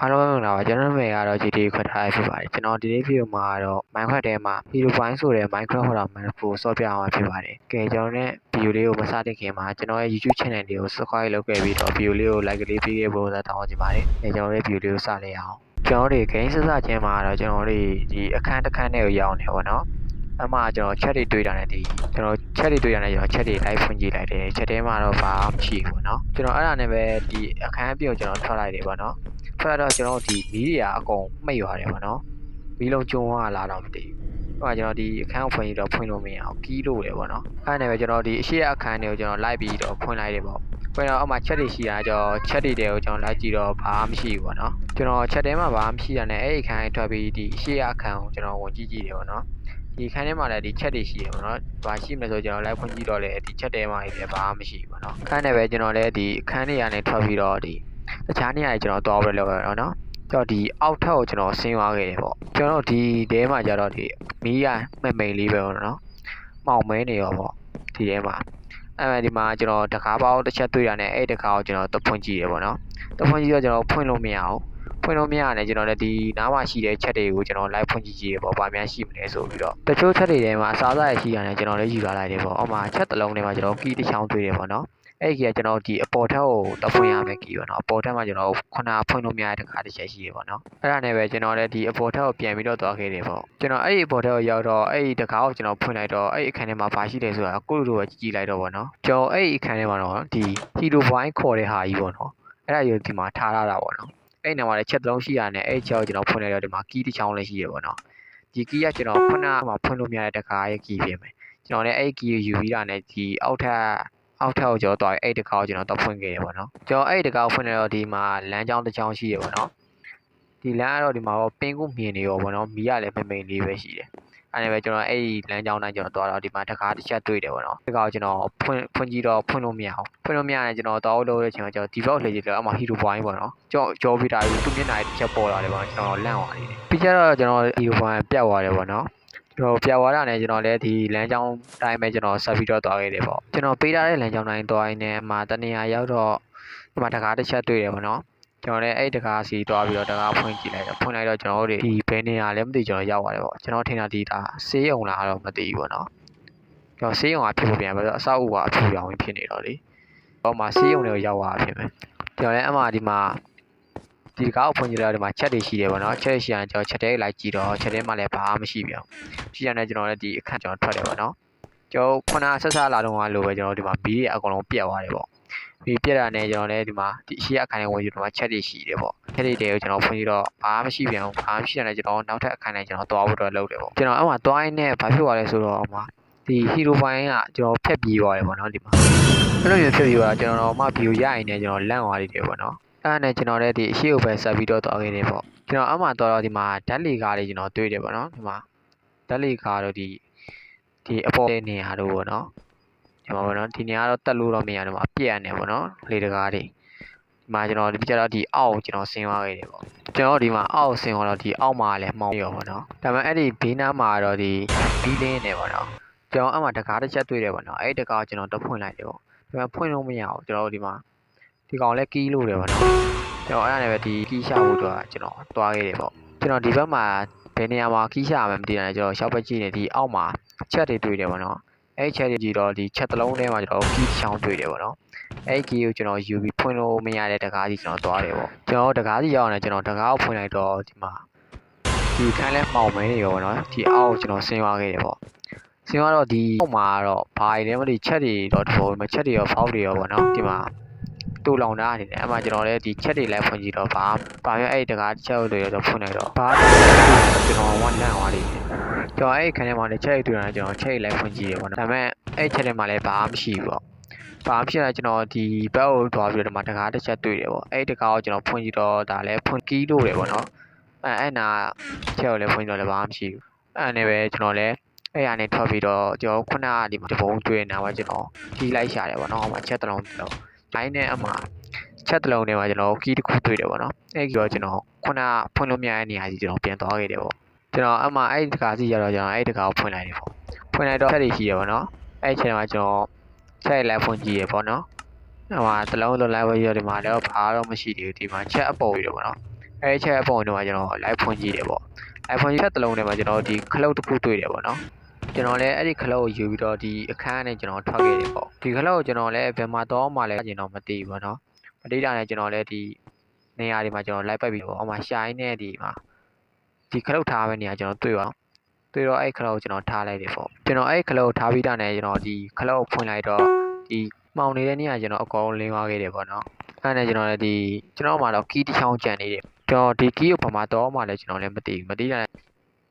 အားလုံးမင်္ဂလာပါကျွန်တော်နာမည်ကတော့ GTA ခွတ်ထားရဖြစ်ပါတယ်ကျွန်တော်ဒီနေ့ဗီဒီယိုမှာတော့ Minecraft ထဲမှာ Hero Point ဆိုတဲ့ Minecraft ဟောတာ map ကိုဆော့ပြအောင်ဖြစ်ပါတယ်ကဲကျွန်တော်နဲ့ဗီဒီယိုလေးကိုမစတင်ခင်မှာကျွန်တော်ရဲ့ YouTube channel လေးကို subscribe လုပ်ခဲ့ပြီးတော့ဗီဒီယိုလေးကို like လေးပေးခဲ့ဖို့သာတောင်းချင်ပါတယ်အဲကျွန်တော်ရဲ့ဗီဒီယိုလေးကိုစလိုက်အောင်ကျွန်တော်တို့ game စစချင်းမှာတော့ကျွန်တော်တို့ဒီအခန်းတစ်ခန်းထဲကိုရောက်နေပါတော့အမှကျွန်တော် chat တွေတွေ့တာနဲ့ဒီကျွန်တော် chat တွေတွေ့တာနဲ့ကျွန်တော် chat တွေ live ဖွင့်ကြည့်လိုက်တယ် chat ထဲမှာတော့ဘာမှမရှိဘူးเนาะကျွန်တော်အဲ့ဒါနဲ့ပဲဒီအခန်းအပြုံကျွန်တော်ထွက်လိုက်တယ်ပေါ့เนาะ ထွက်တော့ကျွန်တော်ဒီမီးတွေကအကုန်မှိတ်သွားတယ်ပေါ့နော်မီးလုံးကျုံသွားလာတော့မသိဘူးဟိုကကျွန်တော်ဒီအခန်းကိုဖွင့်ပြီးတော့ဖွင့်လို့မရအောင်ကီးလို့တယ်ပေါ့နော်အဲ့ဒါနဲ့ပဲကျွန်တော်ဒီအရှိရအခန်းတွေကိုကျွန်တော်လိုက်ပြီးတော့ဖွင့်လိုက်တယ်ပေါ့ဖွင့်တော့အောက်မှာချက်တွေရှိတာကျွန်တော်ချက်တွေတွေကိုကျွန်တော်လိုက်ကြည့်တော့ဘာမှမရှိဘူးပေါ့နော်ကျွန်တော်ချက်ထဲမှာဘာမှမရှိတာနဲ့အဲ့ဒီအခန်းထွက်ပြီးဒီအရှိရအခန်းကိုကျွန်တော်ဝင်ကြည့်ကြည့်တယ်ပေါ့နော်ဒီခန်းထဲမှာလည်းဒီချက်တွေရှိတယ်ပေါ့နော်။ဘာရှိမလဲဆိုကျွန်တော်လိုက်ဖွင့်ကြည့်တော့လေဒီချက်ထဲမှာလည်းဘာမှမရှိဘူးပေါ့နော်။ခန်းထဲပဲကျွန်တော်လည်းဒီအခန်းထဲကနေထွက်ပြီးတော့ဒီ တခြားနေရာတွေကျွန်တော်သွားပြီးတော့လောက်ရအောင်နော်။ကြောက်ဒီအောက်ထပ်ကိုကျွန်တော်ဆင်းသွားခဲ့တယ်ပေါ့ကျွန်တော်ဒီတဲမှာကျတော့ဒီမီးရမမိန်လေးပဲပေါ့နော်မှောင်မဲနေရောပေါ့ဒီတဲမှာအဲ့မဲ့ဒီမှာကျွန်တော်တကားပေါက်တစ်ချက်တွေ့ရတဲ့အဲ့တကားကိုကျွန်တော်တဖွင့်ကြည့်တယ်ပေါ့နော်တဖွင့်ကြည့်တော့ကျွန်တော်ဖွင့်လို့မရအောင်ဖွင့်လို့မရနဲ့ကျွန်တော်လည်းဒီနားမှာရှိတဲ့ချက်တွေကိုကျွန်တော်လိုက်ဖွင့်ကြည့်ကြည့်ရပေါ့ဗာများရှိမလဲဆိုပြီးတော့တချို့ချက်တွေထဲမှာအစားအစာရရှိရတယ်ကျွန်တော်လည်းယူလာလိုက်တယ်ပေါ့အောက်မှာချက်တစ်လုံးထဲမှာကျွန်တော်ကီးတစ်ချောင်းတွေ့တယ်ပေါ့နော် အဲ့ဒီကကျွန်တော်ဒီအပေါ်ထက်ကိုတဖွင့်ရမယ်ကီးပေါ့နော်အပေါ်ထက်မှာကျွန်တော်ခုနဖွင့်လို့မရတဲ့တခါတစ်ချက်ရှိရပေါ့နော်အဲ့ဒါနဲ့ပဲကျွန်တော်လည်းဒီအပေါ်ထက်ကိုပြန်ပြီးတော့သွားခဲ့တယ်ပေါ့ကျွန်တော်အဲ့ဒီအပေါ်ထက်ကိုရောက်တော့အဲ့ဒီတခါကိုကျွန်တော်ဖွင့်လိုက်တော့အဲ့ဒီအခန်းထဲမှာဘာရှိလဲဆိုတာကိုလိုလိုပဲကြည့်ကြည့်လိုက်တော့ပေါ့နော်ကျွန်တော်အဲ့ဒီအခန်းထဲမှာတော့ဒီ hero point ခေါ်တဲ့ဟာကြီးပေါ့နော်အဲ့ဒါယူဒီမှာထားရတာပေါ့နော်အဲ့ဒီနေရာမှာလည်းချက်တစ်လုံးရှိရတယ်အဲ့ဒီချက်ကိုကျွန်တော်ဖွင့်လိုက်တော့ဒီမှာကီးတစ်ချောင်းလည်းရှိရပေါ့နော်ဒီကီးကကျွန်တော်ခုနကမှဖွင့်လို့မရတဲ့တခါရဲ့ကီးပြင်မယ်ကျွန်တော်လည်းအဲ့ဒီကီးကိုယူပြီးတာနဲ့ဒီအောက်ထပ် အောက်ထပ်ကိုကျော်သွားပြီးအဲ့ဒီတကားကိုကျွန်တော်တော့ဖွင့်ခဲ့တယ်ပေါ့နော်ကျွန်တော်အဲ့ဒီတကားကိုဖွင့်နေတော့ဒီမှာလမ်းကြောင်းတစ်ကြောင်းရှိရပေါ့နော်ဒီလမ်းကတော့ဒီမှာတော့ပင်ကုမြင်နေရောပေါ့နော်မီးကလည်းမမိန်လေးပဲရှိတယ်အဲ့ဒါပဲကျွန်တော်အဲ့ဒီလမ်းကြောင်းတိုင်းကျွန်တော်သွားတော့ဒီမှာတကားတစ်ချက်တွေ့တယ်ပေါ့နော်ဒီကောင်ကျွန်တော်ဖွင့်ဖွင့်ကြည့်တော့ဖွင့်လို့မရအောင်ဖွင့်လို့မရရင်ကျွန်တော်တော့လို့တဲ့အချိန်မှာကျွန်တော်ဒီဘောက်လှည့်ကြည့်တော့အမှ hero point ပေါ့နော်ကျွန်တော်ကြောပြီးတာသူမျက်နှာတစ်ချက်ပေါ်လာတယ်ပေါ့ကျွန်တော်လန့်သွားတယ်ပြီးကြတော့ကျွန်တော် hero point ပြတ်သွားတယ်ပေါ့နော် ကျွန်တော်ပြသွားတာနဲ့ကျွန်တော်လည်းဒီလမ်းကြောင်းတိုင်းပဲကျွန်တော်ဆက်ပြီးတော့သွားခဲ့တယ်ပေါ့ကျွန်တော်ပေးထားတဲ့လမ်းကြောင်းတိုင်းသွားရင်းနဲ့အမှတနေရာရောက်တော့ဒီမှာတကားတစ်ချက်တွေ့တယ်ပေါ့နော်ကျွန်တော်လည်းအဲ့တကားစီသွားပြီးတော့တကားဖွင့်ကြည့်လိုက်တော့ဖွင့်လိုက်တော့ကျွန်တော်တို့ဒီဘယ်နေရာလဲမသိကျွန်တော်ရောက်သွားတယ်ပေါ့ကျွန်တော်ထင်တာဒီဒါဆေးရုံလားတော့မသိဘူးပေါ့နော်ကျွန်တော်ဆေးရုံကဖြစ်ဖို့ပြန်ပြီးတော့အဆောက်အဦကအဖြူရောင်ဖြစ်နေတော့လေဟောမှာဆေးရုံတွေကိုရောက်သွားဖြစ်မယ်ကျွန်တော်လည်းအမှဒီမှာ ဒီတကားကိုဖွင့်ကြည့်တော့ဒီမှာချက်တွေရှိတယ်ပေါ့နော်ချက်ရှိရင်ကျွန်တော်ချက်တဲလိုက်ကြည့်တော့ချက်တဲမှာလည်းဘာမှမရှိပြန်ဘူးရှိရတဲ့ကျွန်တော်လည်းဒီအခန့်ကျွန်တော်ထွက်တယ်ပေါ့နော်ကျွန်တော်ခုနဆက်ဆက်လာတော့ကလိုပဲကျွန်တော်ဒီမှာဘီးတွေအကုန်လုံးပြတ်သွားတယ်ပေါ့ဘီးပြတ်တာနဲ့ကျွန်တော်လည်းဒီမှာဒီအရှိအခန်းလေးဝင်ကြည့်တော့ချက်တွေရှိတယ်ပေါ့ချက်တွေတွေကိုကျွန်တော်ဖွင့်ကြည့်တော့ဘာမှမရှိပြန်ဘူးဘာမှမရှိတဲ့ကျွန်တော်နောက်ထပ်အခန်းလေးကျွန်တော်သွားဖို့တော့လုပ်တယ်ပေါ့ကျွန်တော်အဲ့မှာသွားရင်းနဲ့ဘာဖြစ်သွားလဲဆိုတော့အမဒီဟီရိုပိုင်းကကျွန်တော်ဖက်ပြေးသွားတယ်ပေါ့နော်ဒီမှာအဲ့လိုမျိုးဖက်ပြေးသွားကျွန်တော်မှဗီဒီယိုရရင်လည်းကျွန်တော်လန့်သွားတယ်ပေါ့နော်အဲ့ ဒါနဲ့ကျွန်တော်လည်းဒီအရှိကိုပဲဆက်ပြီးတော့သွားခဲ့တယ်ပေါ့ကျွန်တော်အမှတော့ဒီမှာဓာတ်လီကားလေးကျွန်တော်တွေ့တယ်ပေါ့နော်ဒီမှာဓာတ်လီကားတော့ဒီဒီအပေါ်တဲ့နေရာတို့ပေါ့နော်ဒီမှာပေါ့နော်ဒီနေရာတော့တက်လို့တော့မရတော့မှာပြက်နေပေါ့နော်လေတကားတွေဒီမှာကျွန်တော်ဒီကြတော့ဒီအောက်ကိုကျွန်တော်ဆင်းသွားခဲ့တယ်ပေါ့ကျွန်တော်ဒီမှာအောက်ဆင်းသွားတော့ဒီအောက်မှာလည်းမှောင်ရောပေါ့နော်ဒါပေမဲ့အဲ့ဒီဘေးနားမှာတော့ဒီဘီလင်းနေပေါ့နော်ကျွန်တော်အမှတကားတစ်ချက်တွေ့တယ်ပေါ့နော်အဲ့ဒီတကားကိုကျွန်တော်တဖွင့်လိုက်တယ်ပေါ့ဒါပေမဲ့ဖွင့်လို့မရအောင်ကျွန်တော်ဒီမှာ ဒီကောင်လည်းကီးလို့တယ်ပေါ့နော်ကျွန်တော်အဲ့ဒါနဲ့ပဲဒီကီးရှာဖို့တော့ကျွန်တော်တွားခဲ့တယ်ပေါ့ကျွန်တော်ဒီဘက်မှာဘယ်နေရာမှာကီးရှာမှမသိတယ်ကျွန်တော်ရှောက်ဘက်ကြည့်နေဒီအောက်မှာချက်တွေတွေ့တယ်ပေါ့နော်အဲ့ချက်တွေကြည့်တော့ဒီချက်တစ်လုံးထဲမှာကျွန်တော်ကီးချောင်းတွေ့တယ်ပေါ့နော်အဲ့ကီးကိုကျွန်တော်ယူပြီးဖွင့်လို့မရတဲ့တကားကြီးကျွန်တော်တွားတယ်ပေါ့ကျွန်တော်တကားကြီးရောက်နေကျွန်တော်တကားကိုဖွင့်လိုက်တော့ဒီမှာဒီခန်းလဲမှောင်မဲနေရောပေါ့နော်ဒီအောက်ကိုကျွန်တော်ဆင်းသွားခဲ့တယ်ပေါ့ဆင်းသွားတော့ဒီအောက်မှာတော့ဘာတွေလဲမသိချက်တွေတော့ဒီပေါ်မှာချက်တွေရောဖောက်တွေရောပေါ့နော်ဒီမှာ တူလောင်တာအနေနဲ့အမှကျွန်တော်လည်းဒီချက်တွေလည်းဖွင့်ကြည့်တော့ဘာဘာမျိုးအဲ့ဒီတကားချက်တွေတော့ဖွင့်လိုက်တော့ဘာကျွန်တော်ဝမ်းလန့်သွားတယ်ကျွန်တော်အဲ့ခန်းထဲမှာလည်းချက်တွေတွေ့တာကျွန်တော်ချက်တွေလည်းဖွင့်ကြည့်တယ်ပေါ့နော်ဒါပေမဲ့အဲ့ချက်တွေမှာလည်းဘာမှမရှိဘူးပေါ့ဘာမှဖြစ်လာကျွန်တော်ဒီဘက်ကိုသွားပြီးတော့ဒီမှာတကားတစ်ချက်တွေ့တယ်ပေါ့အဲ့ဒီတကားကိုကျွန်တော်ဖွင့်ကြည့်တော့ဒါလည်းဖွင့်ကီးလို့တယ်ပေါ့နော်အဲ့အဲ့နာချက်ကိုလည်းဖွင့်ကြည့်တော့လည်းဘာမှမရှိဘူးအဲ့နဲ့ပဲကျွန်တော်လည်းအဲ့ရနေထွက်ပြီးတော့ကျွန်တော်ခုနကဒီမှာတပုံးတွေ့နေတာပါကျွန်တော်ကြီးလိုက်ရှာတယ်ပေါ့နော်ဟိုမှာချက်တစ်လုံးတ စ်လုံး line နဲ့အမှချက်တစ်လုံးထဲမှာကျွန်တော် key တစ်ခုတွေ့တယ်ပေါ့နော်အဲ့ဒီတော့ကျွန်တော်ခုနဖွင့်လို့မရတဲ့နေရာကြီးကျွန်တော်ပြန်သွားခဲ့တယ်ပေါ့ကျွန်တော်အမှအဲ့ဒီတကားစီရတော့ကျွန်တော်အဲ့ဒီတကားကိုဖွင့်လိုက်တယ်ပေါ့ဖွင့်လိုက်တော့ချက်တွေရှိတယ်ပေါ့နော်အဲ့ဒီချိန်မှာကျွန်တော်ချက်လိုက်ဖွင့်ကြည့်ရပေါ့နော်ဟိုမှာတစ်လုံးလုံးလိုက်ဝဲရဒီမှာတော့ဘာတော့မရှိသေးဘူးဒီမှာချက်အပေါ်ပြီးတော့ပေါ့နော်အဲဒီ chat အပုံတွေမှာကျွန်တော် live ဖွင့်ကြည့်တယ်ပေါ့ live ဖွင့်ကြည့်တဲ့တစ်လုံးထဲမှာကျွန်တော်ဒီခလုတ်တစ်ခုတွေ့တယ်ပေါ့နော် ကျွန်တော်လည်းအဲ့ဒီခလုတ်ကိုယူပြီးတော့ဒီအခန်းနဲ့ကျွန်တော်ထွက်ခဲ့တယ်ပေါ့ဒီခလုတ်ကိုကျွန်တော်လည်းဘယ်မှာတော့မှလည်းကျွန်တော်မသိဘူးပေါ့နော်မသိတာနဲ့ကျွန်တော်လည်းဒီနေရာဒီမှာကျွန်တော် live ပတ်ပြီးတော့အောက်မှာရှာရင်းနဲ့ဒီမှာဒီခလုတ်ထားမယ့်နေရာကျွန်တော်တွေ့ပါတော့တွေ့တော့အဲ့ခလုတ်ကိုကျွန်တော်ထားလိုက်တယ်ပေါ့ကျွန်တော်အဲ့ခလုတ်ကိုထားပြီးတာနဲ့ကျွန်တော်ဒီခလုတ်ကိုဖွင့်လိုက်တော့ဒီမှောင်နေတဲ့နေရာကျွန်တော်အကုန်လင်းသွားခဲ့တယ်ပေါ့နော်အဲ့ဒါနဲ့ကျွန်တော်လည်းဒီကျွန်တော်မှတော့ key တစ်ချောင်းကြံနေတယ်ကျွန်တော်ဒီ key ကိုဘာမှတော့မှလည်းကျွန်တော်လည်းမသိဘူးမသိတာနဲ့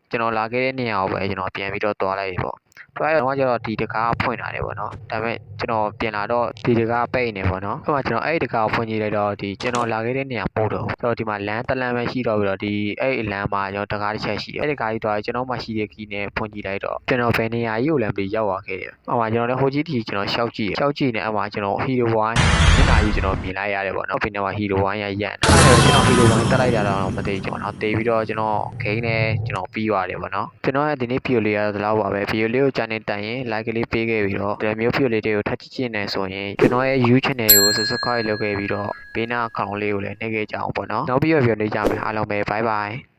ကျွန်တော်လာခဲ့တဲ့နေရာကိုပဲကျွန်တော်ပြန်ပြီးတော့တွားလိုက်ပြီပေါ့ တွားရတော့ကျတော့ဒီတကားဖွင့်လာတယ်ပေါ့နော်ဒါပေမဲ့ကျွန်တော်ပြန်လာတော့ဒီတကားပိတ်နေပေါ့နော်အဲ့မှာကျွန်တော်အဲ့ဒီတကားကိုဖွင့်ကြည့်လိုက်တော့ဒီကျွန်တော်လာခဲ့တဲ့နေရာပို့တော့ဆိုတော့ဒီမှာလမ်းတစ်လမ်းပဲရှိတော့ပြီးတော့ဒီအဲ့ဒီလမ်းမှာကျွန်တော်တကားတစ်ချက်ရှိတယ်အဲ့ဒီတကားကြီးတွားကျွန်တော်မှရှိတဲ့ key နဲ့ဖွင့်ကြည့်လိုက်တော့ကျွန်တော်ဘယ်နေရာကြီးကိုလည်းမသိရောက်သွားခဲ့တယ်အဲ့မှာကျွန်တော်လည်းဟိုကြီးတီကျွန်တော်ရှောက်ကြည့်ရှောက်ကြည့်နေအဲ့မှာကျွန်တော် hero wine မျက်နှာကြီးကျွန်တော်မြင်လိုက်ရတယ်ပေါ့နော်ပြီးတော့ hero wine ရရန်အဲ့တော့ကျွန်တော် hero wine တက်လိုက်တာတော့မသိဘူးကျွန်တော်တေးပြီးတော့ကျွန်တော် game နဲ့ကျွန်တော်ပြီးသွားတယ်ပေါ့နော်ကျွန်တော်ရဲ့ဒီနေ့ video လေးရတော့လောက်ပါပဲ video လေးကိုကြားနေတိုင်ရင် like လေးပေးခဲ့ပြီးတော့ဒီမျိုး video လေးတွေကိုထပ်ကြည့်ချင်နေဆိုရင်ကျွန်တော်ရဲ့ YouTube channel ကို subscribe လုပ်ခဲ့ပြီးတော့ဘေးနားအကောင့်လေးကိုလည်းနှိပ်ခဲ့ကြအောင်ပေါ့နော်နောက်ပြီးတော့ video လေးကြမယ်အားလုံးပဲ bye bye